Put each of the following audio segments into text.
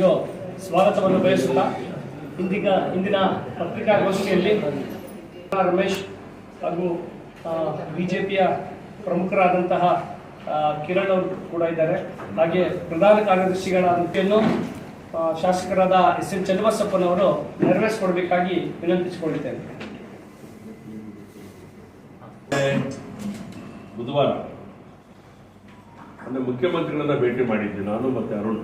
ಅವರಿಗೂ ಸ್ವಾಗತವನ್ನು ಬಯಸುತ್ತಾ ಇಂದಿಗ ಇಂದಿನ ಪತ್ರಿಕಾಗೋಷ್ಠಿಯಲ್ಲಿ ರಮೇಶ್ ಹಾಗೂ ಬಿ ಜೆ ಪಿಯ ಪ್ರಮುಖರಾದಂತಹ ಕಿರಣ್ ಅವರು ಕೂಡ ಇದ್ದಾರೆ. ಹಾಗೆ ಪ್ರಧಾನ ಕಾರ್ಯದರ್ಶಿಗಳ ಅಂತ್ಯನ್ನು ಶಾಸಕರಾದ ಎಸ್ ಎನ್ ಚನ್ನಬಸಪ್ಪನವರು ನೆರವೇರಿಸಿಕೊಡಬೇಕಾಗಿ ವಿನಂತಿಸಿಕೊಳ್ಳುತ್ತೇನೆ ಬುಧವಾರ, ಅಂದ್ರೆ ಮುಖ್ಯಮಂತ್ರಿಗಳನ್ನ ಭೇಟಿ ಮಾಡಿದ್ದೆ ನಾನು ಮತ್ತೆ ಅರುಣ್.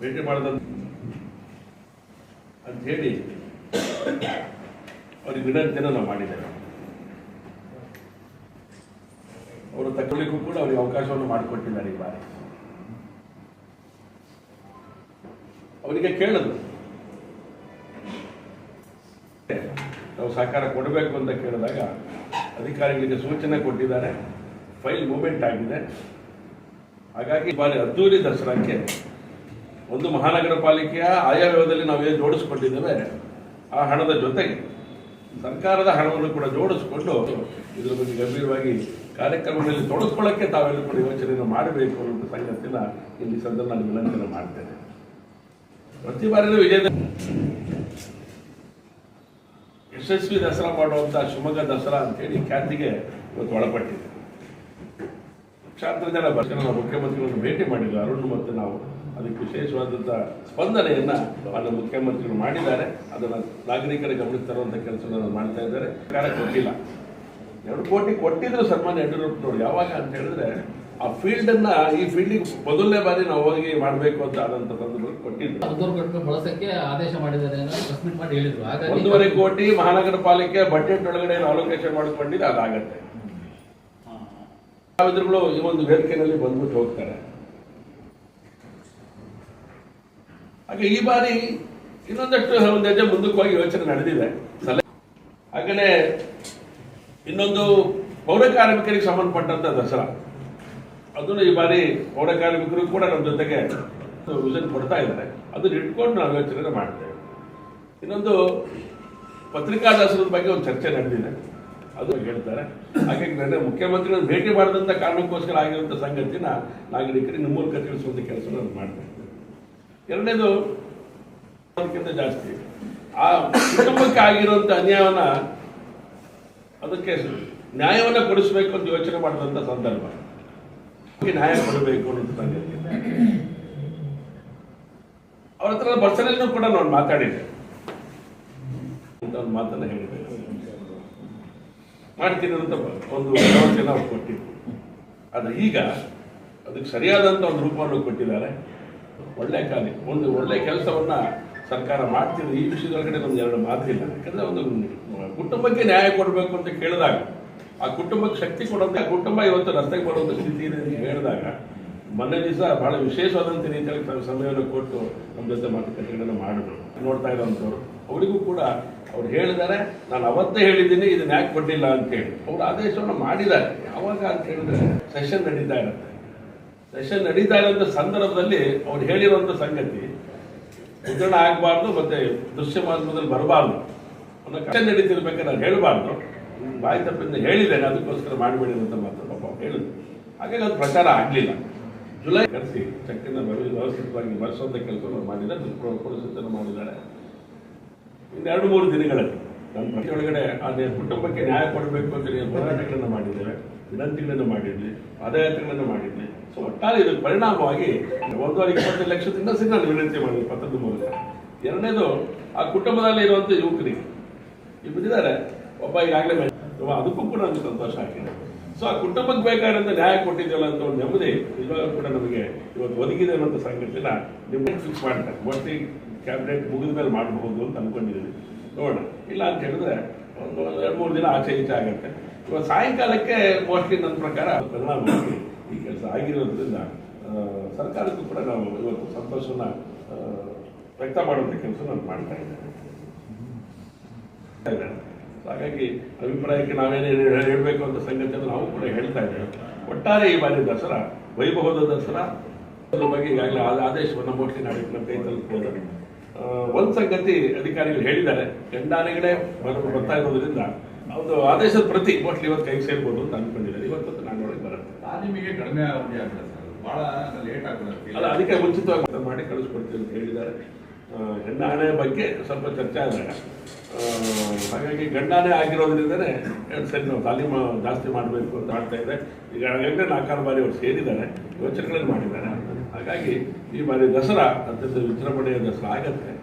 ಭೇಟಿ ಮಾಡಿದಂತ ಅಂತ ಹೇಳಿ ಅವ್ರಿಗೆ ವಿನಂತಿಯನ್ನು ನಾವು ಮಾಡಿದ್ದೇವೆ ಅವರು ತಗೊಳ್ಳಿಕ್ಕೂ ಕೂಡ ಅವರಿಗೆ ಅವಕಾಶವನ್ನು ಮಾಡಿಕೊಟ್ಟಿದ್ದಾರೆ ಈ ಬಾರಿ. ಅವರಿಗೆ ಕೇಳದು. ನಾವು ಸಹಕಾರ ಕೊಡಬೇಕು ಅಂತ ಕೇಳಿದಾಗ ಅಧಿಕಾರಿಗಳಿಗೆ ಸೂಚನೆ ಕೊಟ್ಟಿದ್ದಾರೆ. ಫೈಲ್ ಮೂಮೆಂಟ್ ಆಗಿದೆ. ಹಾಗಾಗಿ ಬಾರಿ ಅದ್ದೂರಿ ದಸರಾಕ್ಕೆ ಒಂದು ಮಹಾನಗರ ಪಾಲಿಕೆಯ ಆಯವ್ಯಯದಲ್ಲಿ ನಾವೇನು ಜೋಡಿಸ್ಕೊಂಡಿದ್ದೇವೆ, ಆ ಹಣದ ಜೊತೆಗೆ ಸರ್ಕಾರದ ಹಣವನ್ನು ಕೂಡ ಜೋಡಿಸಿಕೊಂಡು ಇದರ ಬಗ್ಗೆ ಗಂಭೀರವಾಗಿ ಕಾರ್ಯಕ್ರಮದಲ್ಲಿ ತೊಡಸ್ಕೊಳ್ಳೋಕ್ಕೆ ತಾವೆಲ್ಲರೂ ಕೂಡ ಯೋಚನೆಯನ್ನು ಮಾಡಬೇಕು ಅನ್ನೋ ಸಂಗತಿನ ಇಲ್ಲಿ ಸಂದರ್ಭ ನಾನು ವಿನಂತಿಯನ್ನು ಮಾಡ್ತೇನೆ. ಪ್ರತಿ ಬಾರಿನೂ ವಿಜಯದ ಯಶಸ್ವಿ ದಸರಾ ಮಾಡುವಂತ ಶಿವಮೊಗ್ಗ ದಸರಾ ಅಂತೇಳಿ ಖ್ಯಾತಿಗೆ ಇವತ್ತು ಒಳಪಟ್ಟಿದೆ. ಲಕ್ಷಾಂತರ ಜನ ಮುಖ್ಯಮಂತ್ರಿಗಳನ್ನು ಭೇಟಿ ಮಾಡಿದ್ವಿ ಅರುಣ್ ಮತ್ತು ನಾವು. ಅದಕ್ಕೆ ವಿಶೇಷವಾದಂಥ ಸ್ಪಂದನೆಯನ್ನ ಮಾನ್ಯ ಮುಖ್ಯಮಂತ್ರಿಗಳು ಮಾಡಿದ್ದಾರೆ. ಅದನ್ನು ನಾಗರಿಕರ ಗಮನಕ್ಕೆ ತರುವಂಥ ಕೆಲಸವನ್ನು ಮಾಡ್ತಾ ಇದ್ದಾರೆ. ಸರ್ಕಾರ ಕೊಟ್ಟಿಲ್ಲ. ಎರಡು ಕೋಟಿ ಕೊಟ್ಟಿದ್ರು ಸನ್ಮಾನ್ಯ ಯಡಿಯೂರಪ್ಪನವರು. ಯಾವಾಗ ಅಂತ ಹೇಳಿದ್ರೆ ಆ ಫೀಲ್ಡ್ ಅನ್ನ ಈ ಫೀಲ್ಡಿಗೆ ಮೊದಲನೇ ಬಾರಿ ನಾವು ಹೋಗಿ ಮಾಡಬೇಕು ಅಂತ ಆದಂತ ಸಂದರ್ಭದಲ್ಲಿ ಕೊಟ್ಟಿದ್ರು. ಬಳಸಕ್ಕೆ ಆದೇಶ ಮಾಡಿದ್ದಾರೆ ಮಾಡಿ ಹೇಳಿದ್ರು. ಹಾಗಾಗಿ ಒಂದೂವರೆ ಕೋಟಿ ಮಹಾನಗರ ಪಾಲಿಕೆ ಬಜೆಟ್ ಒಳಗಡೆ ಅಲೋಕೇಶನ್ ಮಾಡಿಕೊಂಡಿದ್ದು ಅದಾಗತ್ತೆ. ಈ ಒಂದು ವೇದಿಕೆಯಲ್ಲಿ ಬಂದ್ಬಿಟ್ಟು ಹೋಗ್ತಾರೆ. ಹಾಗೆ ಈ ಬಾರಿ ಇನ್ನೊಂದಷ್ಟು ಒಂದು ಹೆಜ್ಜೆ ಮುಂದಕ್ಕೆ ಹೋಗಿ ಯೋಚನೆ ನಡೆದಿದೆ. ಹಾಗೆಯೇ ಇನ್ನೊಂದು ಪೌರ ಕಾರ್ಮಿಕರಿಗೆ ಸಂಬಂಧಪಟ್ಟಂತ ದಸರಾ. ಅದನ್ನು ಈ ಬಾರಿ ಪೌರ ಕಾರ್ಮಿಕರು ಕೂಡ ನಮ್ಮ ಜೊತೆಗೆ ವಿಷನ್ ಕೊಡ್ತಾ ಇದ್ದಾರೆ. ಅದನ್ನ ಇಟ್ಕೊಂಡು ನಾವು ಯೋಚನೆ ಮಾಡ್ತೇವೆ. ಇನ್ನೊಂದು ಪತ್ರಿಕಾ ದಸರದ ಬಗ್ಗೆ ಒಂದು ಚರ್ಚೆ ನಡೆದಿದೆ. ಅದು ಹೇಳ್ತಾರೆ. ಹಾಗೆ ನನ್ನ ಮುಖ್ಯಮಂತ್ರಿಗಳನ್ನು ಭೇಟಿ ಮಾಡಿದಂಥ ಕಾರಣಕ್ಕೋಸ್ಕರ ಆಗಿರುವಂಥ ಸಂಗತಿನ ನಾಗರಿಕರಿಗೆ ನಿಮ್ಮ ಮೂಲಕ ತಿಳಿಸುವಂಥ ಕೆಲಸ ನಾನು ಮಾಡ್ತೇನೆ. ಎರಡನೇದು ಅದಕ್ಕಿಂತ ಜಾಸ್ತಿ. ಆ ಕುಟುಂಬಕ್ಕೆ ಆಗಿರುವಂಥ ಅನ್ಯಾಯವನ್ನ ಅದಕ್ಕೆ ನ್ಯಾಯವನ್ನ ಕೊಡಿಸಬೇಕು ಅಂತ ಯೋಚನೆ ಮಾಡಿದಂಥ ಸಂದರ್ಭ. ನ್ಯಾಯ ಕೊಡಬೇಕು ಅನ್ನೋದು ಅವ್ರ ಹತ್ರ ಕೂಡ ನಾನು ಮಾತಾಡಿದ್ದೆ. ಅಂತ ಒಂದು ಮಾತನ್ನ ಹೇಳಿದೆ. ಮಾಡ್ತೀನಿ ಅಂತ ಒಂದು ಭರವಸೆ ನಾವು ಕೊಟ್ಟಿದ್ದು ಆದ್ರೆ ಈಗ ಅದಕ್ಕೆ ಸರಿಯಾದಂತ ಒಂದು ರೂಪವನ್ನು ಕೊಟ್ಟಿದ್ದಾರೆ. ಒಳ್ಳೆ ಕಾರ್ಯ. ಒಂದು ಒಳ್ಳೆ ಕೆಲಸವನ್ನ ಸರ್ಕಾರ ಮಾಡ್ತಿರೋದು ಈ ವಿಷಯದೊಳಗಡೆ ಒಂದು ಎರಡು ಮಾತಿಲ್ಲ. ಯಾಕಂದ್ರೆ ಒಂದು ಕುಟುಂಬಕ್ಕೆ ನ್ಯಾಯ ಕೊಡಬೇಕು ಅಂತ ಕೇಳಿದಾಗ, ಆ ಕುಟುಂಬಕ್ಕೆ ಶಕ್ತಿ ಕೊಡೋದೇ, ಆ ಕುಟುಂಬ ಇವತ್ತು ರಸ್ತೆಗೆ ಬರುವಂತ ಸ್ಥಿತಿ ಇದೆ ಅಂತ ಹೇಳಿದಾಗ, ಮೊನ್ನೆ ದಿವಸ ಬಹಳ ವಿಶೇಷವಾದಂಥ ರೀತಿಯಲ್ಲಿ ತಾವು ಸಮಯವನ್ನು ಕೊಟ್ಟು ನಮ್ಮ ಜೊತೆ ಮಾತುಕತೆಗಳನ್ನು ಮಾಡಿದ್ರು. ನೋಡ್ತಾ ಇರೋಂಥವ್ರು ಅವರಿಗೂ ಕೂಡ ಅವ್ರು ಹೇಳಿದ್ದಾರೆ, ನಾನು ಅವತ್ತೇ ಹೇಳಿದ್ದೀನಿ ಇದನ್ನ ಯಾಕೆ ಕೊಟ್ಟಿಲ್ಲ ಅಂತ ಹೇಳಿ. ಅವ್ರು ಆದೇಶವನ್ನು ಮಾಡಿದ್ದಾರೆ. ಯಾವಾಗ ಅಂತ ಹೇಳಿದ್ರೆ ಸೆಷನ್ ನಡೀತಾ ಇರುತ್ತೆ. ಸೆಷನ್ ನಡೀತಾ ಇರೋಂಥ ಸಂದರ್ಭದಲ್ಲಿ ಅವ್ರು ಹೇಳಿರುವಂಥ ಸಂಗತಿ ಮುದ್ರಣ ಆಗಬಾರ್ದು ಮತ್ತೆ ದೃಶ್ಯ ಮಾಧ್ಯಮದಲ್ಲಿ ಬರಬಾರ್ದು. ಅನ್ನೋ ಕಷ್ಟ ನಡೀತಿರ್ಬೇಕಾದ್ರೆ ನಾನು ಹೇಳಬಾರ್ದು. ಬಾಯಿ ತಪ್ಪಿಂದ ಹೇಳಿದ್ದೇನೆ ಅದಕ್ಕೋಸ್ಕರ ಮಾಡಬೇಡಿ ಅಂತ ಮಾತ್ರ ಪಾಪ ಹೇಳಿದ್ರು. ಹಾಗಾಗಿ ಅದು ಪ್ರಚಾರ ಆಗಲಿಲ್ಲ. ಜುಲೈ ಕರೆಸಿ ಚೆಕ್ಕನ್ನು ವ್ಯವಸ್ಥಿತವಾಗಿ ಬಳಸುವಂಥ ಕೆಲಸವನ್ನು ಮಾಡಿದ್ದಾರೆ ಪುರಸ್ಕೃತವನ್ನು ಮಾಡಿದ್ದಾರೆ. ಇನ್ನೆರಡು ಮೂರು ದಿನಗಳಲ್ಲಿ ನಮ್ಮ ಪ್ರತಿಯೊಳಗಡೆ ಅದೇ ಕುಟುಂಬಕ್ಕೆ ನ್ಯಾಯ ಕೊಡಬೇಕು ಅಂತ ಹೋರಾಟಗಳನ್ನು ಮಾಡಿದ್ದೇವೆ, ವಿನಂತಿಗಳನ್ನು ಮಾಡಿದ್ವಿ, ಪಾದಯಾತ್ರೆಗಳನ್ನು ಮಾಡಿದ್ವಿ. ಸೊ ಒಟ್ಟಾರೆ ಇದರ ಪರಿಣಾಮವಾಗಿ ಒಂದೂವರೆ ಇಪ್ಪತ್ತು ಲಕ್ಷದಿಂದ ಸಿಗ್ನಲ್ ವಿನಂತಿ ಮಾಡಿದೆ ಪತ್ರದ ಮೂಲಕ. ಎರಡನೇದು, ಆ ಕುಟುಂಬದಲ್ಲಿ ಇರುವಂಥ ಯುವಕರಿಗೆ. ಇಬ್ಬರಿದ್ದಾರೆ ಒಬ್ಬ ಈಗಾಗಲೇ ಅದಕ್ಕೂ ಕೂಡ ನಮ್ಗೆ ಸಂತೋಷ ಆಗಿದೆ ಸೊ ಆ ಕುಟುಂಬಕ್ಕೆ ಬೇಕಾದಂತ ನ್ಯಾಯ ಕೊಟ್ಟಿದ್ದೇವಲ್ಲ ಅಂತ ಒಂದು ನೆಮ್ಮದಿ ನಿಜವಾಗ್ಲೂ ಕೂಡ ನಮಗೆ ಇವತ್ತು ಒದಗಿದೆ ಅನ್ನೋಂಥ ಸಂಗತಿನ ನಿಮ್ಮ ಫಿಕ್ಸ್ ಮಾಡ್ತಾರೆ. ಮೋಸ್ಟ್ಲಿ ಕ್ಯಾಬಿನೆಟ್ ಮುಗಿದ ಮೇಲೆ ಮಾಡಬಹುದು ಅಂತ ಅನ್ಕೊಂಡಿದ್ದೀನಿ. ನೋಡೋಣ. ಇಲ್ಲ ಅಂತ ಹೇಳಿದ್ರೆ, ಒಂದು ಎರಡು ಮೂರು ದಿನ ಆಚೆ ಈಚೆ ಆಗುತ್ತೆ. ಇವತ್ತು ಸಾಯಂಕಾಲಕ್ಕೆ ಮೋಸ್ಟ್ಲಿ ನನ್ನ ಪ್ರಕಾರ ಪರಿಣಾಮವಾಗಿ ಈ ಕೆಲಸ ಆಗಿರೋದ್ರಿಂದ ಸರ್ಕಾರಕ್ಕೂ ಕೂಡ ನಾವು ಇವತ್ತು ಸಂತೋಷವನ್ನು ವ್ಯಕ್ತ ಮಾಡುವಂಥ ಕೆಲಸ ನಾನು ಮಾಡ್ತಾ ಇದ್ದೇನೆ. ಹಾಗಾಗಿ ಅಭಿಪ್ರಾಯಕ್ಕೆ ನಾವೇನೇ ಹೇಳಬೇಕು ಅಂತ ಸಂಗತಿಯನ್ನು ನಾವು ಕೂಡ ಹೇಳ್ತಾ ಇದ್ದೇವೆ. ಒಟ್ಟಾರೆ ಈ ಬಾರಿ ದಸರಾ, ವೈಭವದ ದಸರಾ, ಅದ್ರ ಬಗ್ಗೆ ಈಗಾಗಲೇ ಆದೇಶವನ್ನು ಮೋಸ್ಟ್ಲಿ ನಾಳೆ ನಮ್ಮ ಕೈ ಒಂದ್ ಸಂಗತಿ ಅಧಿಕಾರಿಗಳು ಹೇಳಿದ್ದಾರೆ. ಗಂಡಾನೆಗಳೇ ಬರ- ಬರ್ತಾ ಇರೋದ್ರಿಂದ ಒಂದು ಆದೇಶದ ಪ್ರತಿ ಮೋಸ್ಟ್ಲಿ ಇವತ್ತು ಕೈಗೆ ಸೇರ್ಬೋದು ಅಂತ ಅನ್ಕೊಂಡಿದ್ದಾರೆ. ಇವತ್ತು ನಾನು ಒಳಗೆ ಬರುತ್ತೆ ನಿಮಗೆ ಕಡಿಮೆ ಅವಧಿ ಆಗಿದೆ ಸರ್. ಬಹಳ ಲೇಟ್ ಆಗ್ಬಿಡುತ್ತೆ ಅಲ್ಲ ಅದಕ್ಕೆ ಮುಂಚಿತವಾಗಿ ಮಾಡಿ ಕಳಿಸ್ಕೊಡ್ತೀವಿ ಅಂತ ಹೇಳಿದ್ದಾರೆ. ಹೆಣ್ಣಾಣೆ ಬಗ್ಗೆ ಸ್ವಲ್ಪ ಚರ್ಚೆ ಆದಾಗ ಆ, ಹಾಗಾಗಿ ಗಂಡಾನೆ ಆಗಿರೋದ್ರಿಂದನೇ ಎರಡು ಸರಿ ನಾವು ತಾಲೀಮು ಜಾಸ್ತಿ ಮಾಡಬೇಕು ಅಂತ ಆಗ್ತಾ ಇದೆ ಈಗ ಆಗಲೇ ನಾಲ್ಕಾರು ಬಾರಿ ಅವ್ರು ಸೇರಿದ್ದಾರೆ ಯೋಚನೆಗಳನ್ನು ಮಾಡಿದ್ದಾರೆ. ಹಾಗಾಗಿ ಈ ಬಾರಿ ದಸರಾ ಅತ್ಯಂತ ವಿಜೃಂಭಣೆಯ ದಸರಾ ಆಗತ್ತೆ.